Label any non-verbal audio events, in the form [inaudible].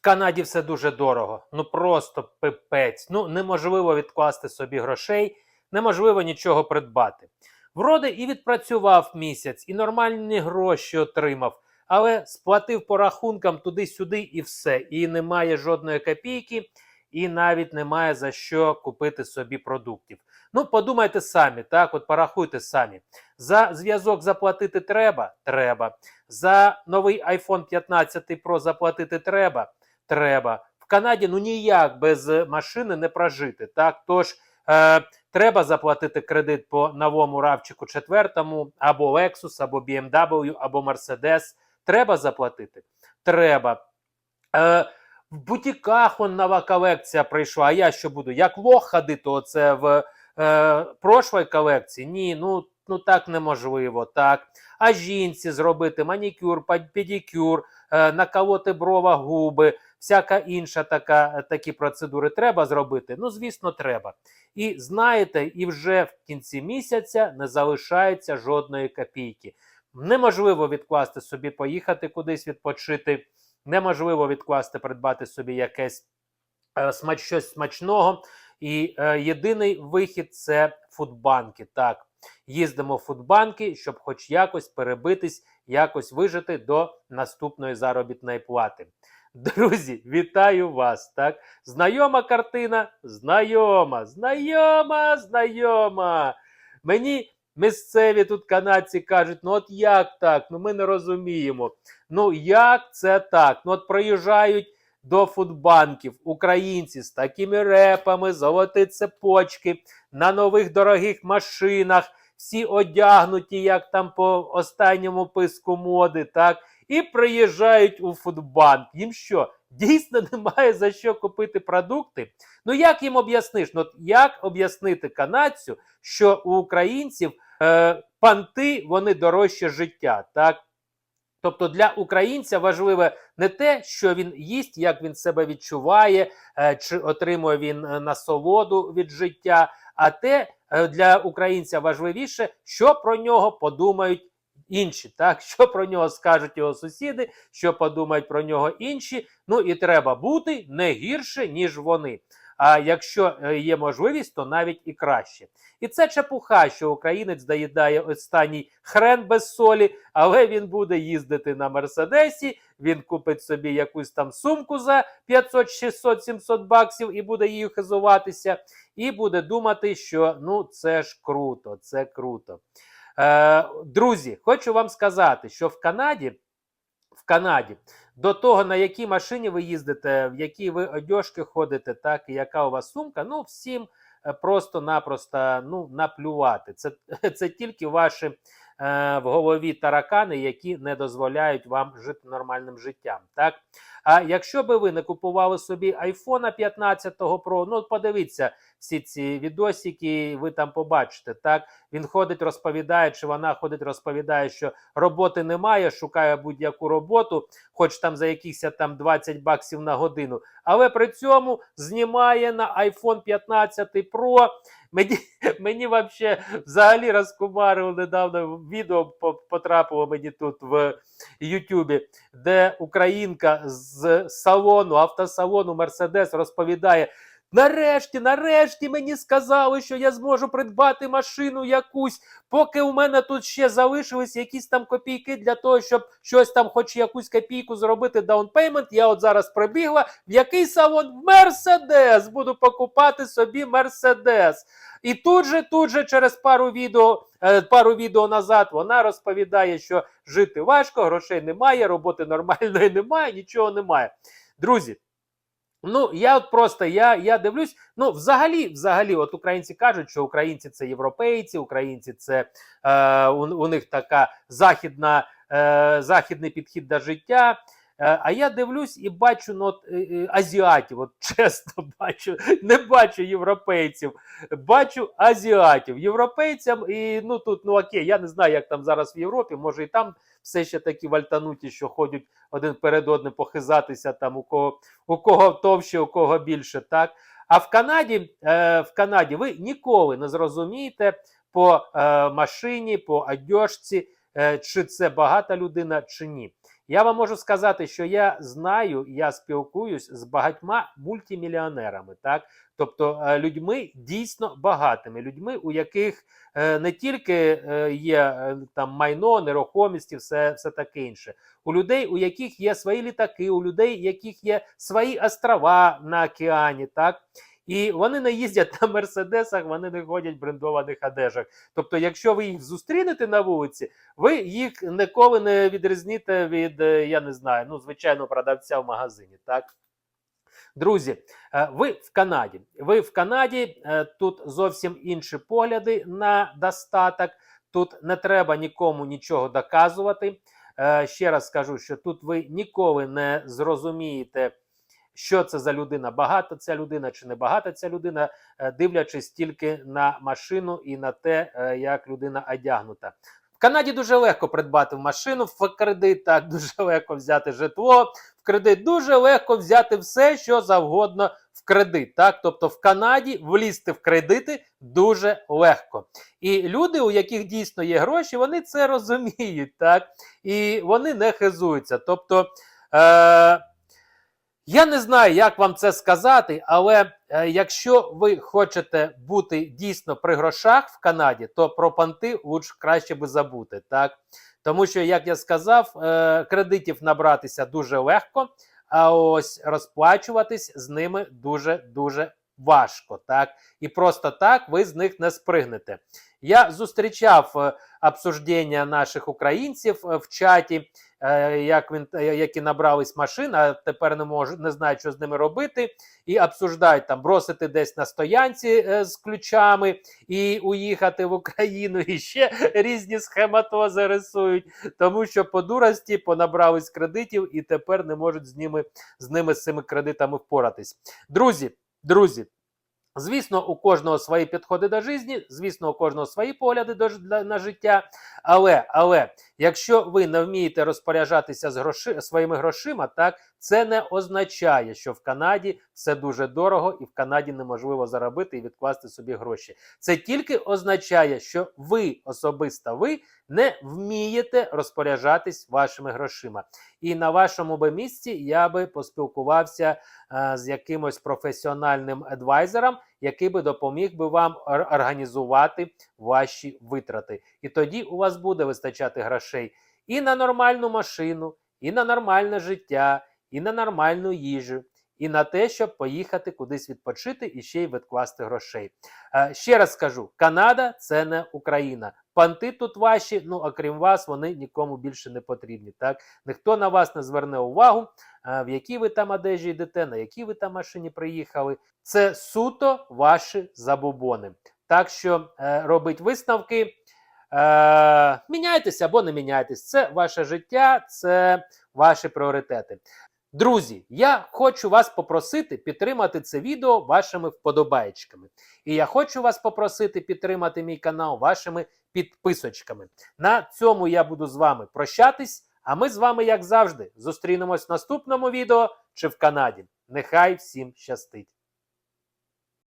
Канаді все дуже дорого. Ну просто пипець. Ну неможливо відкласти собі грошей, неможливо нічого придбати. Вроде і відпрацював місяць, і нормальні гроші отримав, але сплатив по рахункам туди-сюди і все. І немає жодної копійки, і навіть немає за що купити собі продуктів. Ну, подумайте самі, так, от порахуйте самі. За зв'язок заплатити треба? Треба. За новий iPhone 15 Pro заплатити треба? Треба. В Канаді ну ніяк без машини не прожити. Так, тож е, треба заплатити кредит по новому равчику четвертому, або Lexus, або BMW, або Mercedes. Треба заплатити? Треба. Е, в бутіках он нова колекція прийшла. А я що буду? Як лох ходити, оце в е, прошлої колекції? Ні, ну, ну так неможливо. так. А жінці зробити манікюр, педикюр, е, наколоти брова, губи, всяка інша така, такі процедури треба зробити? Ну, звісно, треба. І знаєте, і вже в кінці місяця не залишається жодної копійки. Неможливо відкласти собі, поїхати кудись відпочити. Неможливо відкласти, придбати собі якесь е, щось смачного. І е, єдиний вихід це фудбанки. Так, їздимо в фудбанки, щоб хоч якось перебитись, якось вижити до наступної заробітної плати. Друзі, вітаю вас! Так, знайома картина, знайома, знайома, знайома. Мені місцеві тут канадці кажуть: ну от як так? Ну ми не розуміємо. Ну як це так? Ну от проїжджають до фудбанків українці з такими репами, золоті цепочки на нових дорогих машинах, всі одягнуті, як там по останньому писку моди, так, і приїжджають у фудбанк. Їм що? Дійсно [laughs] немає за що купити продукти. Ну як їм об'ясниш? Ну як об'яснити канадцю, що у українців е, панти вони дорожче життя, так? Тобто для українця важливе не те, що він їсть, як він себе відчуває, е, чи отримує він е, насолоду від життя, а те е, для українця важливіше, що про нього подумають інші, так [laughs] що про нього скажуть його сусіди, що подумають про нього інші. Ну і треба бути не гірше, ніж вони. А якщо е, є можливість, то навіть і краще. І це чепуха, що українець доїдає останній хрен без солі, але він буде їздити на Мерседесі, він купить собі якусь там сумку за 500, 600, 700 баксів і буде її хизуватися, і буде думати, що ну це ж круто, це круто. Е, Друзі, хочу вам сказати, що в Канаді, в Канаді до того, на якій машині ви їздите, в якій ви одежки ходите, так і яка у вас сумка, ну всім е, просто-напросто ну, наплювати. Це, [laughs] це тільки ваші е, в голові таракани, які не дозволяють вам жити нормальним життям. Так? А якщо би ви не купували собі iPhone 15 Pro, ну подивіться всі ці відосики, ви там побачите. Так він ходить, розповідає, чи вона ходить, розповідає, що роботи немає, шукає будь-яку роботу, хоч там за якихось там 20 баксів на годину. Але при цьому знімає на iPhone 15 Pro. Мені мені вообще взагалі розкумарили недавно відео потрапило мені тут в Ютубі, де українка з салону, автосалону Мерседес розповідає. Нарешті, нарешті мені сказали, що я зможу придбати машину якусь, поки у мене тут ще залишились якісь там копійки для того, щоб щось там, хоч якусь копійку зробити даунпеймент. Я от зараз прибігла. В який салон? Мерседес. Буду покупати собі Мерседес. І тут же, тут же, через пару відео, е, пару відео назад вона розповідає, що жити важко, грошей немає, роботи нормальної [laughs] немає, нічого немає. Друзі. Ну, я от просто я, я дивлюсь. Ну, взагалі, взагалі, от українці кажуть, що українці це європейці, українці це е, у, у них така західна, е, західний підхід до життя. Е, А я дивлюсь і бачу ну, е, е, азіатів, от [laughs] чесно бачу, не бачу європейців, бачу азіатів. Європейцям, і ну тут, ну окей, я не знаю, як там зараз в Європі, може і там все ще такі вальтануті, що ходять один перед одним похизатися, там у кого у кого товще, у кого більше. так. А в Канаді, е, в Канаді ви ніколи не зрозумієте по е, машині, по одежці, е, чи це багата людина, чи ні. Я вам можу сказати, що я знаю, я спілкуюсь з багатьма мультимільйонерами, так тобто е, людьми дійсно багатими, людьми, у яких е, не тільки е, є там майно, нерухомість і все, все таке інше. У людей, у яких є свої літаки, у людей, у яких є свої острова на океані, так. І вони не їздять на мерседесах, вони не ходять в брендованих одежах. Тобто, якщо ви їх зустрінете на вулиці, ви їх ніколи не відрізніте від, е, я не знаю, ну, звичайного продавця в магазині. так? Друзі, е, ви в Канаді. Ви в Канаді, е, тут зовсім інші погляди на достаток. Тут не треба нікому нічого доказувати. Ще раз скажу, що тут ви ніколи не зрозумієте, що це за людина, багата ця людина чи не багата ця людина, е, дивлячись тільки на машину і на те, е, як людина одягнута. В Канаді дуже легко придбати машину в кредит, так [laughs] дуже легко взяти житло в кредит, дуже легко взяти все, що завгодно в кредит. Так, тобто в Канаді влізти в кредити дуже легко. І люди, у яких дійсно є гроші, вони це [laughs] розуміють, так і вони не хизуються. Тобто. Е- я не знаю, як вам це сказати, але е, якщо ви хочете бути дійсно при грошах в Канаді, то про панти лучше краще би забути. так? Тому що, як я сказав, е, кредитів набратися дуже легко, а ось розплачуватись з ними дуже-дуже важко. так? І просто так ви з них не спригнете. Я зустрічав е, обсуждення наших українців е, в чаті, е, як він, які набрались машин, а тепер не можуть, не знають, що з ними робити, і обсуждають там бросити десь на стоянці з ключами і уїхати в Україну, і ще різні схематози рисують, тому що по дурості понабрались кредитів і тепер не можуть з ними з ними з цими кредитами впоратись. Друзі, друзі. Звісно, у кожного свої підходи до житті, звісно, у кожного свої погляди до, на життя. Але, але якщо ви не вмієте розпоряджатися з гроши, своїми грошима, так це не означає, що в Канаді все дуже дорого і в Канаді неможливо заробити і відкласти собі гроші. Це тільки означає, що ви особисто ви не вмієте розпоряджатись вашими грошима. І на вашому би місці я би поспілкувався е, з якимось професіональним адвайзером, який би допоміг би вам організувати ваші витрати. І тоді у вас буде вистачати грошей і на нормальну машину, і на нормальне життя, і на нормальну їжу. І на те, щоб поїхати кудись відпочити і ще й відкласти грошей. Е, ще раз скажу: Канада це не Україна. Панти тут ваші, ну окрім вас, вони нікому більше не потрібні. Так ніхто на вас не зверне увагу, е, в якій ви там одежі йдете, на якій ви там машині приїхали. Це суто ваші забобони. Так що е, робить висновки. Е, міняйтеся або не міняйтесь. Це ваше життя, це ваші пріоритети. Друзі, я хочу вас попросити підтримати це відео вашими вподобайчиками. І я хочу вас попросити підтримати мій канал вашими підписочками. На цьому я буду з вами прощатись. А ми з вами, як завжди, зустрінемось в наступному відео чи в Канаді. Нехай всім щастить!